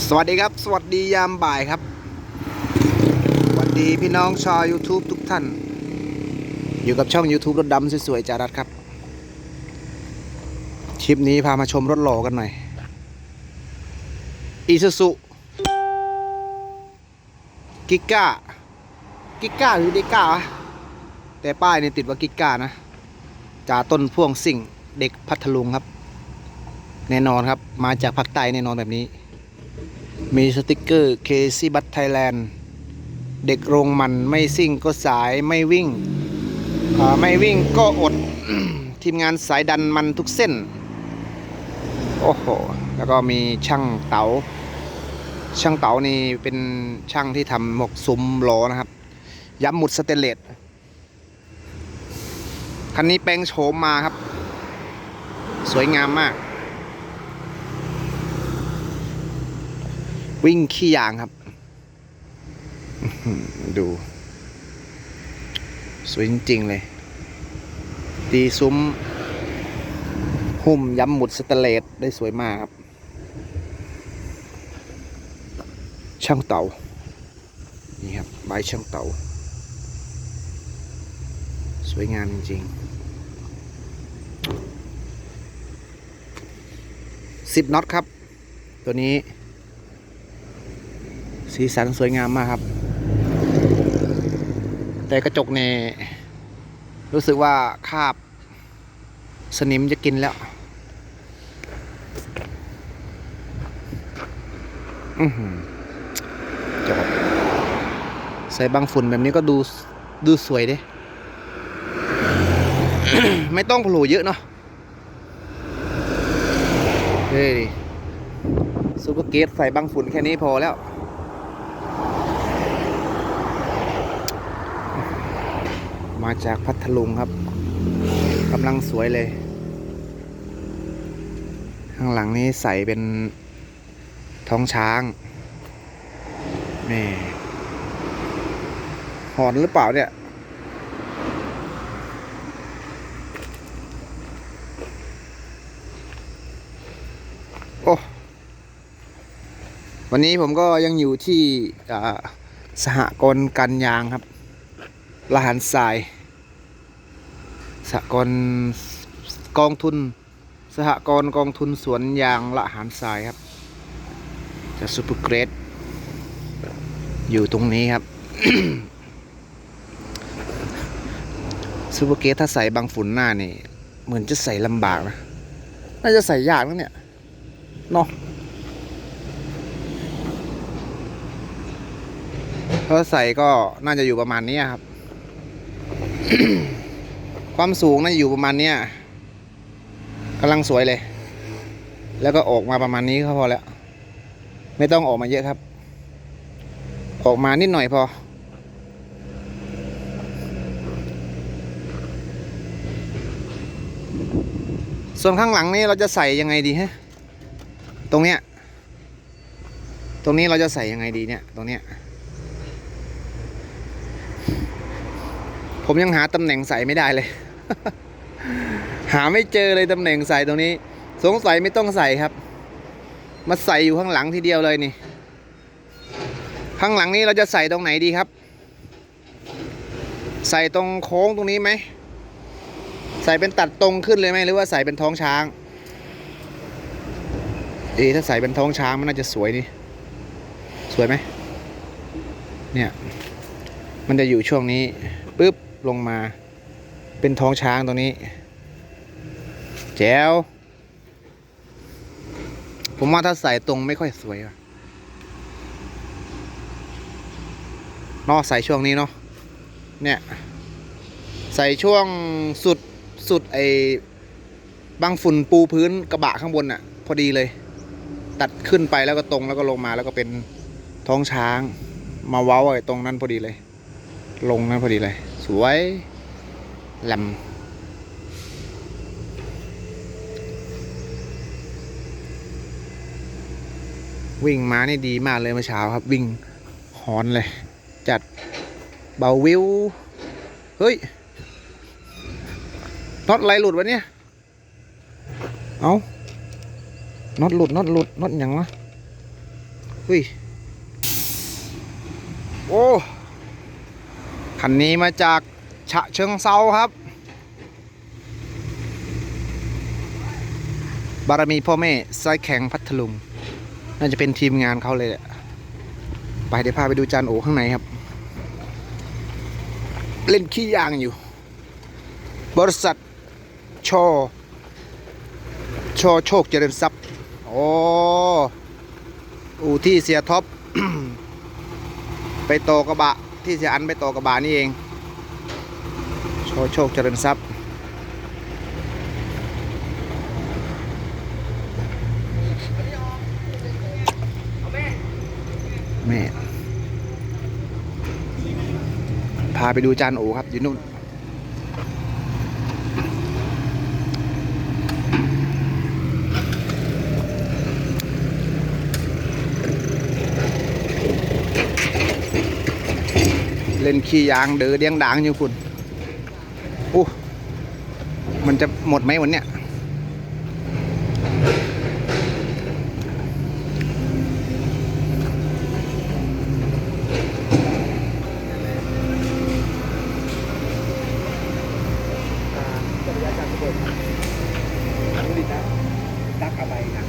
สวัสดีครับ สวัสดียามบ่ายครับ สวัสดีพี่น้องชาว YouTube ทุกท่าน อยู่กับช่อง YouTube รถดำสวยๆจารัดครับ คลิปนี้พามาชมรถหล่อกันหน่อยอีซูซุกิก้ากิก้าหรือเดก้าวะแต่ป้ายเนี่ยติดว่ากิก้านะจ่าต้นพ่วงสิ่งเด็กพัทลุงครับ แน่นอนครับ มาจากภาคใต้แน่นอนแบบนี้ มีสติกเกอร์เคซี่บัตไทยแลนด์เด็กโรงมันไม่ซิ่งก็สายไม่วิ่ง ไม่วิ่งก็อด ทีมงานสายดันมันทุกเส้น โอ้โห แล้วก็มีช่างเต๋า ช่างเต๋านี่เป็นช่างที่ทำหมกซุ้มล้อนะครับ ย้ำหมุดสเตนเลสคันนี้แปลงโฉมมาครับ สวยงามมาก วิ่งขี้ยางครับ ดู สวยจริง ๆ เลย ตีซุ้ม หุ้มย้ำหมุดสเตเลสได้สวยมากครับ ช่างเต่า นี่ครับใบช่างเต่า สวยงามจริงๆสิบน็อตครับ ตัวนี้ สีสันสวยงามมากครับ แต่กระจกเนี่ยรู้สึกว่าคาบ สนิมจะกินแล้วอือหือจบใส่บางฝุ่นแบบนี้ก็ดูดูสวยดิไม่ต้องผล่เยอะเนาะเฮ้ยซูเปอร์เกตใส่บางฝุ่นแค่นี้พอแล้ว มาจากพัทลุงครับกำลังสวยเลย ข้างหลังนี้ใส่เป็นท้องช้างนี่หอนหรือเปล่าเนี่ยโอ้วันนี้ผมก็ยังอยู่ที่สหกรณ์กันยางครับ ละหันทรายสหกรณ์กองทุน สหกรณ์กองทุนสวนยางละหารทรายครับจะซูเปอร์เกรดอยู่ตรงนี้ครับซูเปอร์เกรดถ้าใส่บางฝุ่นหน้านี่ เหมือนจะใส่ลำบากนะ น่าจะใส่ยากนะเนี่ยเนาะถ้าใส่ก็น่าจะอยู่ประมาณนี้ครับ ความสูงน่าจะอยู่ประมาณเนี้ยกำลังสวยเลย แล้วก็ออกมาประมาณนี้ก็พอแล้ว ไม่ต้องออกมาเยอะครับ ออกมานิดหน่อยพอ ส่วนข้างหลังนี่เราจะใส่ยังไงดีฮะ ตรงเนี้ย ตรงนี้เราจะใส่ยังไงดีเนี่ย ตรงเนี้ย ผมยังหาตำแหน่งใส่ไม่ได้เลย หาไม่เจอเลยตำแหน่งใส่ตรงนี้ สงสัยไม่ต้องใส่ครับ มาใส่อยู่ข้างหลังทีเดียวเลยนี่ ข้างหลังนี้เราจะใส่ตรงไหนดีครับ ใส่ตรงโค้งตรงนี้ไหม ใส่เป็นตัดตรงขึ้นเลยไหมหรือว่าใส่เป็นท้องช้าง เอะถ้าใส่เป็นท้องช้างมันน่าจะสวยนี่ สวยไหม เนี่ย มันจะอยู่ช่วงนี้ปุ๊บ ลงมา เป็นท้องช้างตรงนี้ แจ๋วผมว่าถ้าใส่ตรงไม่ค่อยสวยอะนอะใส่ช่วงนี้เนาะเนี่ย ใส่ช่วงสุดสุดไอ้บางฝุ่นปูพื้นกระบะข้างบนอะพอดีเลย ตัดขึ้นไปแล้วก็ตรงแล้วก็ลงมาแล้วก็เป็นท้องช้าง มาเว้าไอ้ตรงนั้นพอดีเลย ลงนั้นพอดีเลย สวยลำวิ่งมานี่ดีมากเลยเมื่อเช้าครับ วิ่งหอนเลย จัดเบาวิว เฮ้ยน็อตอะไรหลุดวะเนี่ย เอาน็อตหลุดน็อตหลุดน็อตหยังวะเฮ้ย โอ้ คันนี้มาจากฉะเชิงเซาครับ บารมีพ่อแม่ไส้แข็งพัทลุง น่าจะเป็นทีมงานเขาเลยแหละไปเดี๋ยวพาไปดูจานโอข้างในครับ เล่นขี้ยางอยู่ บริษัทชอชอโชคเจริญทรัพย์โอ้อูที่เสียท็อป ไปโตกระบะ ที่เสียอันไปต่อกระบะนี่เองชโชคเจริญทรัพย์ แม่ พาไปดูจานโอครับอยู่นู่น เล่นขี้ยางเดือเดียงด่างอยู่คุณอู้มันจะหมดไหมวันเนี้ย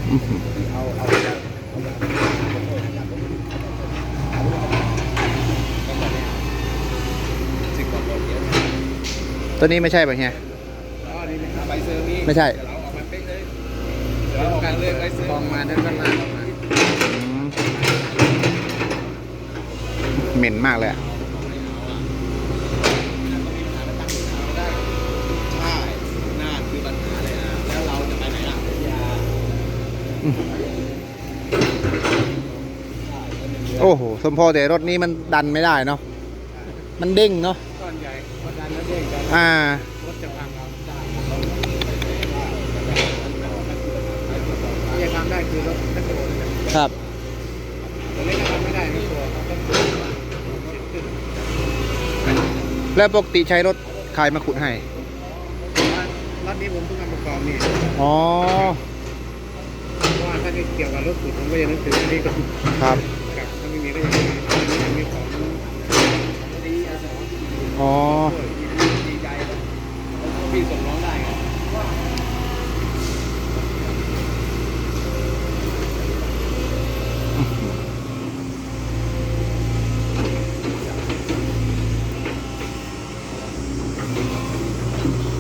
อื้อหือ ตัวนี้ไม่ใช่ป่ะเฮียใบเซอร์มีไม่ใช่เดี๋ยวเราออกมาเป๊กเลยเดี๋ยวเราออกมาเลือกใบเซอร์กองมาท่านก็ลากออกมาอืมเหม็นมากเลยอะใช่น่าคือปัญหาเลยนะแล้วเราจะไปไหนล่ะพัทยาโอ้โห สมพอแต่รถนี้มันดันไม่ได้เนาะ มันเด้งเนาะก้อนใหญ่ อ่ารถจะพังเราได้ที่จะทำได้คือรถแมคโครนี่แหละครับแต่เล็กทำไม่ได้แมคโครเขาต้องขึ้นแล้วปกติใช้รถใครมาขุดให้รถนี้ผมเพิ่งเอาประกอบนี่อ๋อเพราะว่าถ้าเกี่ยวกับรถขุดผมก็ยังนึกถึงอันนี้ก็ครับกับถ้าไม่มีก็ยังมีอันนี้ยังมีของดีอาสาอ๋อดีใจ พี่ส่งน้องได้ไง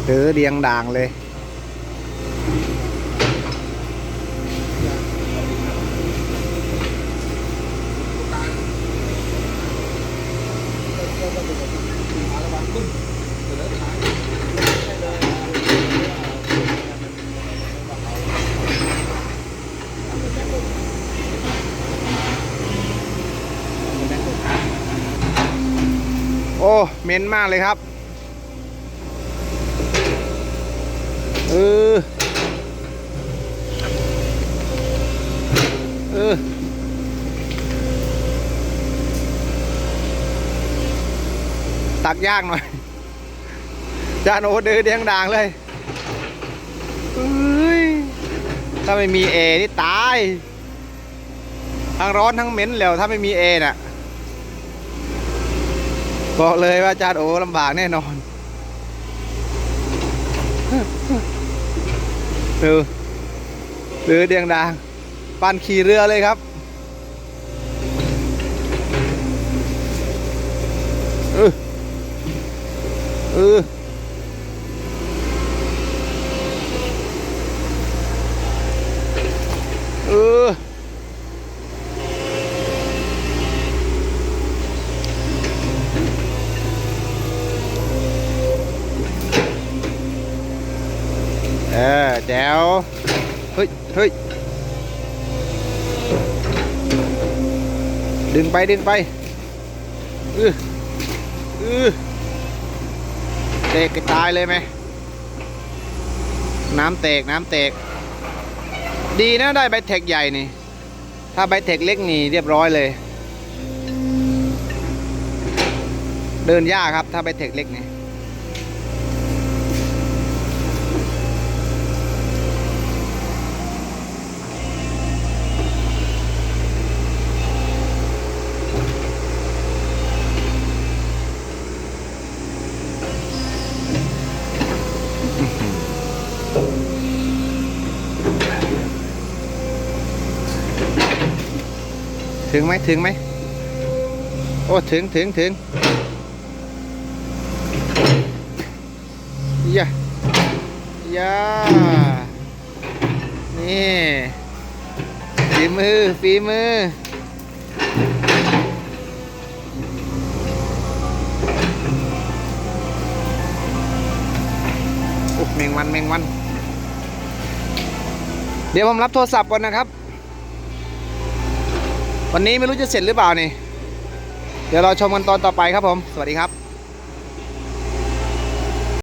ถือเรียงด่างเลย โอ้ เหม็นมากเลยครับเออเออตักยากหน่อยจานโอเดือเดียงด่างเลยเอ้ยถ้าไม่มีเอนี่ตาย ทั้งร้อนทั้งเหม็นแล้วถ้าไม่มีเอน่ะ บอกเลยว่าจานโอลำบากแน่นอนดูเรือเดียงดางปันขี่เรือเลยครับเออเออเออเออแจ๋ว เฮ้ย ดึงไปดึงไปเออเอเตกกระจายเลยไหม น้ำเตกน้ำเตก ดีนะได้ใบเทคใหญ่นี่ ถ้าใบเทคเล็กนี่เรียบร้อยเลย เดินยากครับถ้าใบเทคเล็กนี่ ถึงไหมถึงไหมโอ้ถึงถึงถึงยะยานี่ฝีมือฝีมือโอ้แมงวันแมงวัน เดี๋ยวผมรับโทรศัพท์ก่อนนะครับ วันนี้ไม่รู้จะเสร็จหรือเปล่านี่ เดี๋ยวเราชมกันตอนต่อไปครับผม สวัสดีครับ